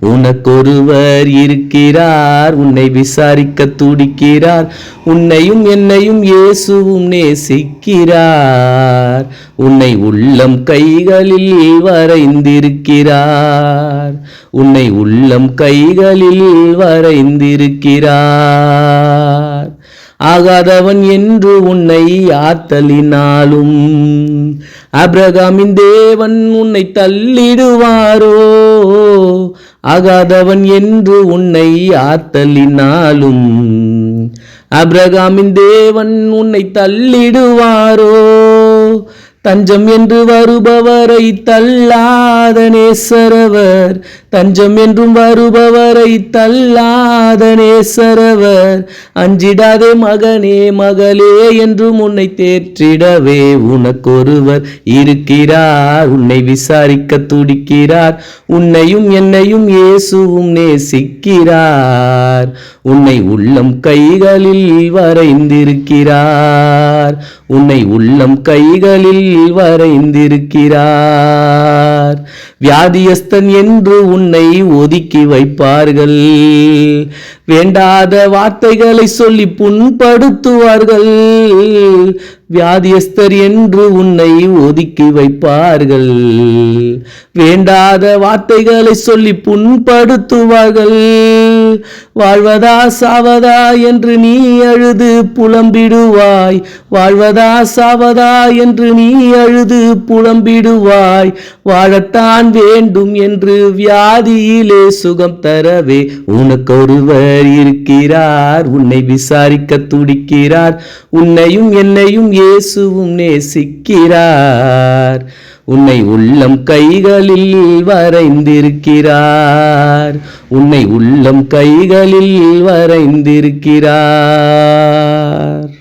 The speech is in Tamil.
உனக்கொருவர் இருக்கிறார் உன்னை விசாரிக்க துடிக்கிறார் உன்னையும் என்னையும் இயேசுவும் நேசிக்கிறார். உன்னை உள்ளம் கைகளில் வரைந்திருக்கிறார். உன்னை உள்ளம் கைகளில் வரைந்திருக்கிறார். ஆகாதவன் என்று உன்னை ஆத்தலினாலும் அப்ரகாமின் தேவன் உன்னை தள்ளிடுவாரோ? ஆகாதவன் என்று உன்னை ஆத்தலினாலும் அப்ரகாமின் தேவன் உன்னை தள்ளிடுவாரோ? தஞ்சம் என்று வருபவரை தள்ளாத நேசரவர். தஞ்சம் என்றும் வருபவரை தள்ளாத நேசரவர். அஞ்சிடாதே மகனே மகளே என்றும் உன்னை தேற்றிடவே உனக்கொருவர் இருக்கிறார். உன்னை விசாரிக்க துடிக்கிறார். உன்னையும் என்னையும் இயேசுவும் நேசிக்கிறார். உன்னை உள்ளம் கைகளில் வரைந்திருக்கிறார். உன்னை உள்ளம் கைகளில் வரைந்திருக்கிறார். வியாதியஸ்தன் என்று உன்னை ஒதுக்கி வைப்பார்கள். வேண்டாத வார்த்தைகளை சொல்லி புண்படுத்துவார்கள். வியாதியஸ்தர் என்று உன்னை ஒதுக்கி வைப்பார்கள். வேண்டாத வார்த்தைகளை சொல்லி புண்படுத்துவார்கள். வாழ்வதா சாவதா என்று நீ அழுது புலம்பிடுவாய். வாழ்வதா சாவதா என்று நீ அழுது புலம்பிடுவாய். வாழத்தான் வேண்டும் என்று வியாதியிலே சுகம் தரவே. உனக்கொருவர் இருக்கிறார் உன்னை விசாரிக்க துடிக்கிறார். உன்னையும் என்னையும் இயேசுவும் நேசிக்கிறார். உன்னை உள்ளம் கைகளில் வரைந்திருக்கிறார். உன்னை உள்ளம் கைகளில் வரைந்திருக்கிறார்.